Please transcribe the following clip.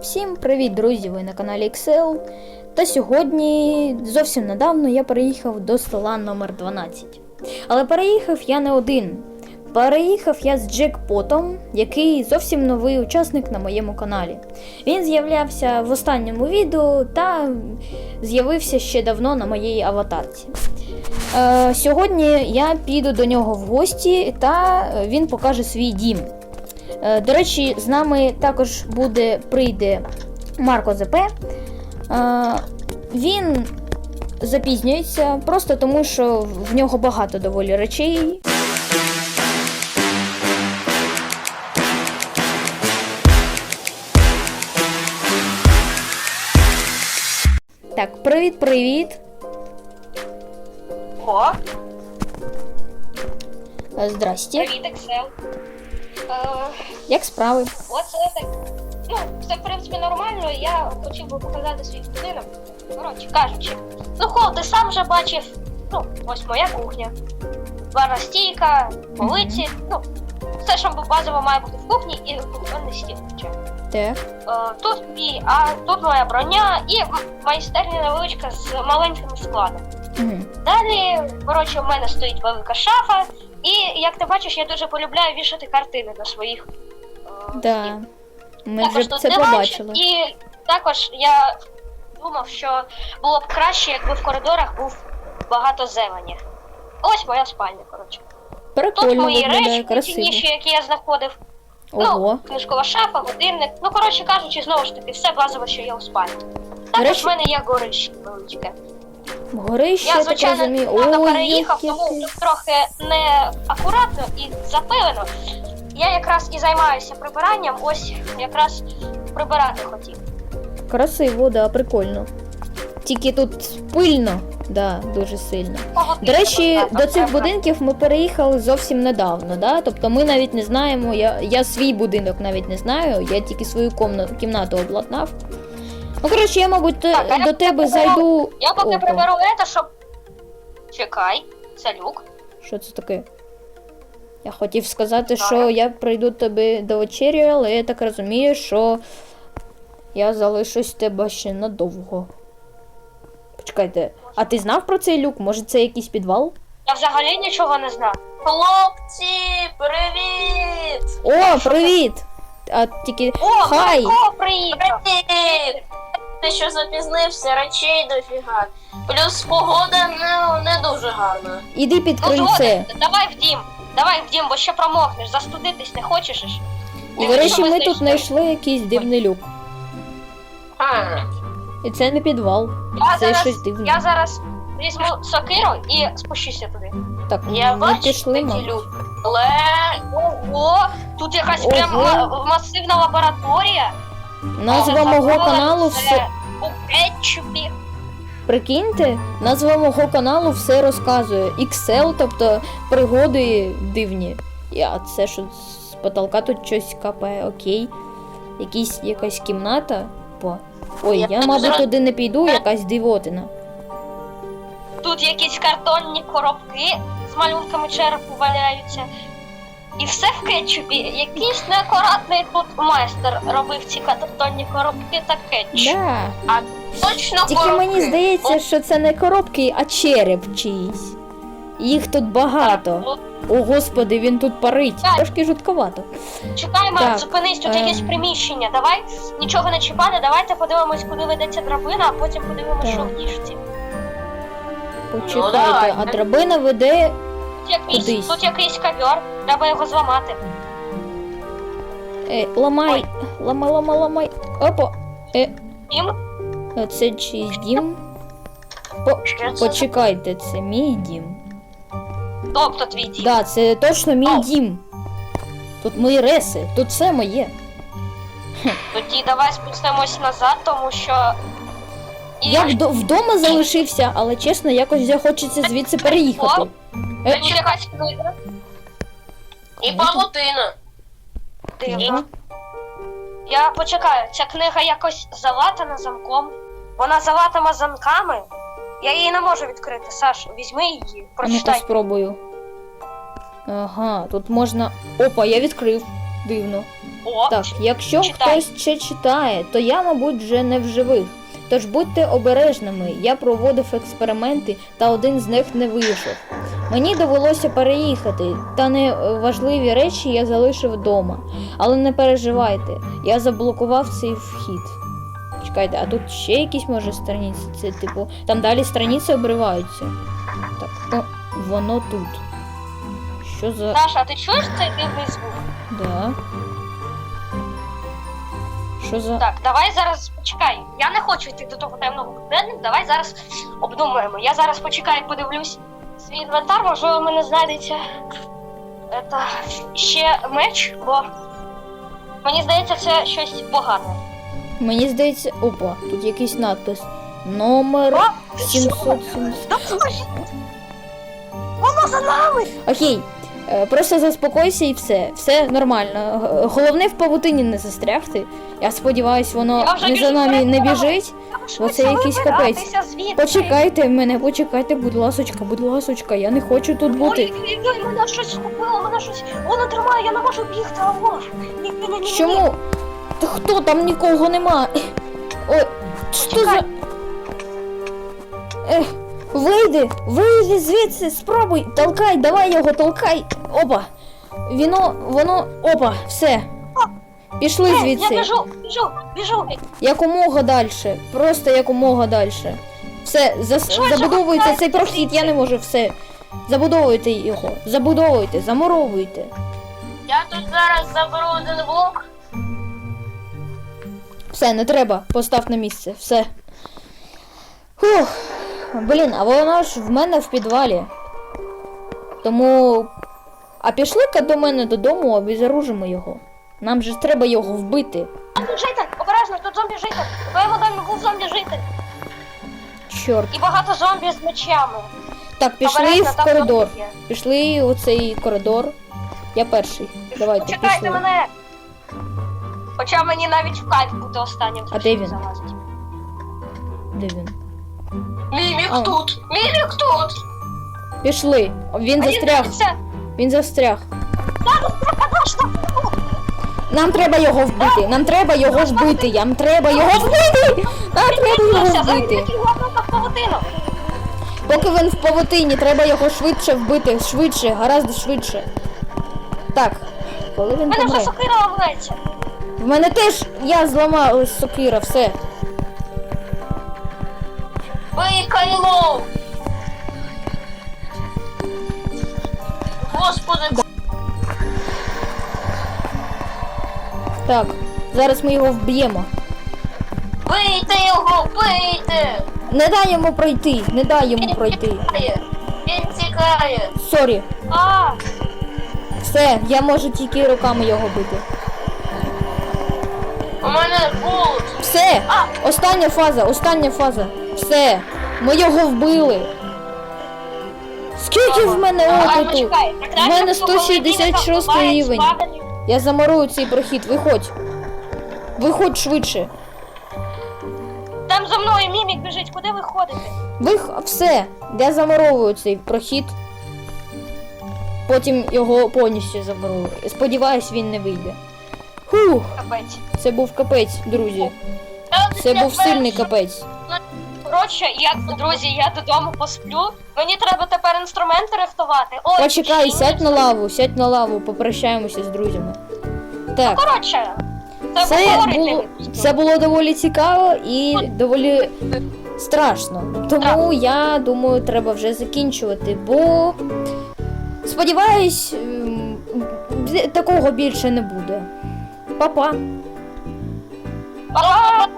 Всім привіт, друзі! Ви на каналі Excel. Та сьогодні, зовсім недавно, я переїхав до стола номер 12. Але переїхав я не один. Переїхав я з Джекпотом, який зовсім новий учасник на моєму каналі. Він з'являвся в останньому відео та з'явився ще давно на моїй аватарці. Е, сьогодні я піду до нього в гості та він покаже свій дім. Е, До речі, з нами також буде прийде Марко ЗП. Е, Він запізнюється просто тому, що в нього багато доволі речей. Так, привіт, привіт. О, Е, Здрасте. привіт, Excel. Як справи? оце так. Ну, все в принципі нормально. Я хотів би показати свій будинок. Коротше кажучи. Ну, хол, ти сам вже бачив. Ну, ось моя кухня. Барна стійка, полиці. Ну, все, що базово має бути в кухні, і кухонний стіл. Так. Тут і, а тут моя броня і майстерня невеличка з маленькими складами. Угу. Далі, коротше, в мене стоїть велика шафа, і як ти бачиш, я дуже полюбляю вішати картини на своїх. е, Да. Ми вже тут це побачили. І також я думав, що було б краще, якби в коридорах був багато зелені. Ось моя спальня, коротше. Тут мої речі цінніші, які я знаходив. Ого. Ну, книжкова шафа, годинник. Ну, коротше кажучи, знову ж таки, все базове, що є у спальні. Також в мене є горище невеличке. Горище, Я, так звичайно, розумію. недавно Ой, переїхав, тому тут трохи не акуратно і запилено. Я якраз і займаюся прибиранням, ось якраз прибирати хотів. Красиво, да, прикольно. Тільки тут пильно, да, дуже сильно. Кого До речі, пізно, до цих так, будинків ми переїхали зовсім недавно, да? Тобто ми навіть не знаємо, я, я свій будинок навіть не знаю, я тільки свою комнату, кімнату обладнав. Ну, коротше, я, мабуть, те- Так, а я до тебе поки зайду. Я поки Опа, приберу це, щоб. Чекай, це люк. Що це таке? Я хотів сказати, що я прийду тобі до вечері, але я так розумію, що я залишусь тебе ще надовго. Почекайте, а ти знав про цей люк? Може це якийсь підвал? Я взагалі нічого не знав. Хлопці, привіт! О, привіт! А тільки О, хай! Марко приїхав! Привіт! Ти що запізнився, речей дофіга. Плюс погода не, не дуже гарна. Іди під Ну, крильце. згоден, давай в дім. Давай в дім, бо ще промокнеш, застудитись не хочеш. ж? І, до речі, Що ми ми тут знайшли? знайшли якийсь дивний люк. А, І це не підвал. Я Це зараз, щось дивне. я зараз візьму сокиру і спущуся туди. Так, я ми бачу пішли. такі мабуть. люди. Але Ого, тут якась прям Ого. ма- масивна лабораторія. Назва мого каналу все. У кетчупі. Прикиньте, назва мого каналу все розказує. Excel, тобто пригоди дивні. А це що з потолка тут щось капає, окей. Якісь, якась кімната. По. Ой, Я я, мабуть, туди не піду, якась дивотина. Тут якісь картонні коробки з малюнками черепу валяються. І все в кетчупі. Якийсь неакуратний тут майстер робив ці картонні коробки та кетчуп. Да. точно Тільки коробки. мені здається, що це не коробки, а череп чиїсь. Їх тут багато. Ну, О, господи, він тут парить. Так. Трошки жутковато. Чекай, Марк, Так, зупинись, тут ем. якесь приміщення. Давай нічого не чіпати, давайте подивимось, куди ведеться драбина, а потім подивимось, Так. що в діжці. Почекайте, давай. а драбина веде. Тут якийсь, Кудись. тут якийсь ковер, треба його зламати. Е, ламай. Ламай, ламай, ламай. Опа. Е, Дім, це чийсь дім. По, Що це? почекайте, це мій дім. тобто твій дім. Да, це точно мій О. дім. Тут мої реси, тут все моє. Тоді давай спустимось назад, тому що. І Я вдо- вдома залишився, але чесно, якось захочеться звідси переїхати. Е, якась книга. І павутина. Дивно. Я почекаю, ця книга якось залатана замком. Вона залатана замками. Я її не можу відкрити. Саш, візьми її, А ну-ка спробую. Ага, тут можна. Опа, я відкрив. Дивно. О, Так, якщо Читай. хтось ще читає, то я, мабуть, вже не в живих. Тож будьте обережними, я проводив експерименти, та один з них не вийшов. Мені довелося переїхати, та неважливі речі я залишив вдома. Але не переживайте, я заблокував цей вхід. Чекайте, а тут ще якісь може страниці? Це типу, там далі страниці обриваються. Так, о, воно тут. Що за. Наша, а ти чуєш цей дивний звук? Да. Що за. Так, давай зараз почекай. Я не хочу йти до того темного кабінету. Давай зараз обдумаємо. Я зараз почекаю, подивлюсь свій інвентар, можливо, в мене знайдеться это, ще меч, бо мені здається, це щось погане. Мені здається, опа, тут якийсь надпис. Номер О, 770. Воно за нами! Окей. Е, Просто заспокойся і все. Все нормально. Головне в павутині не застрягти. Я сподіваюсь, воно Я вже не за нами не біжить. Швидше Оце якийсь звідси. Почекайте мене, почекайте, будь ласочка, будь ласочка, я не хочу тут бути. Ой, ой, ой, мене щось схопило, мене щось. Воно тримає, я не можу бігти, алло. Ні, ні, ні, ні, ні. Чому? Та хто там нікого нема? Ой, що за. Ех, вийди, вийди звідси, спробуй, толкай, давай його, толкай. Опа. Воно, воно, опа, все. Пішли Е, Я біжу, біжу, біжу. Якомога далі. Просто якомога далі. Все, забудовуйте ховайся цей прохід, я не можу все. Забудовуйте його, забудовуйте, замуровуйте. Я тут зараз заберу один блок. Все, не треба, постав на місце, все. Фух. Блін, а воно ж в мене в підвалі. Тому. А пішли-ка до мене додому, обезоружимо його. Нам же треба його вбити. Тут житель, обережно, тут зомбі житель. У твоєму домі був зомбі житель. Чорт. І багато зомбі з мечами. Так, пішли Обережно, в там коридор. зомбі є. Пішли у цей коридор. Я перший. Давайте, Почекайте пішли. мене. Хоча мені навіть в кайф бути останнім. А де він? залазить. Де він? Мімік А. тут. Мімік тут. Пішли. Він А застряг. дивіться, Він застряг. Нам треба його вбити. Нам треба його вбити. Нам треба його вбити. Нам треба його вбити. завіть його в павутину. Поки він в павутині, треба його швидше вбити. Швидше, гаразд швидше. Так, коли У він мене вже помре. сокира ламається. В мене теж я зламала сокира, все. Бий кайло. Господи, Так, зараз ми його вб'ємо. бийте його, бийте. Не дай йому пройти, не дай йому пройти. Тікає. Він тікає. Сорі, А, все, я можу тільки руками його бити. У мене булт. Все, А, остання фаза, остання фаза. Все, ми його вбили. Скільки в мене опиту? далі, В мене 166 рівень. Я замурую цей прохід, виходь. Виходь швидше. Там за мною мімік біжить, куди ви ходите? Вих... Все, я замуровую цей прохід. Потім його повністю замурую. Сподіваюсь, він не вийде. Фух, Капець. це був капець, друзі. Це був сильний капець. Коротше, я, друзі, я додому посплю. Мені треба тепер інструменти рихтувати. Ой, Почекай, ще сядь на лаву, сядь на лаву, попрощаємося з друзями. Так, Коротше, це, це було, це було доволі цікаво і доволі страшно. Тому я думаю, треба вже закінчувати, бо сподіваюсь, ем, такого більше не буде. Па-па. Па-па!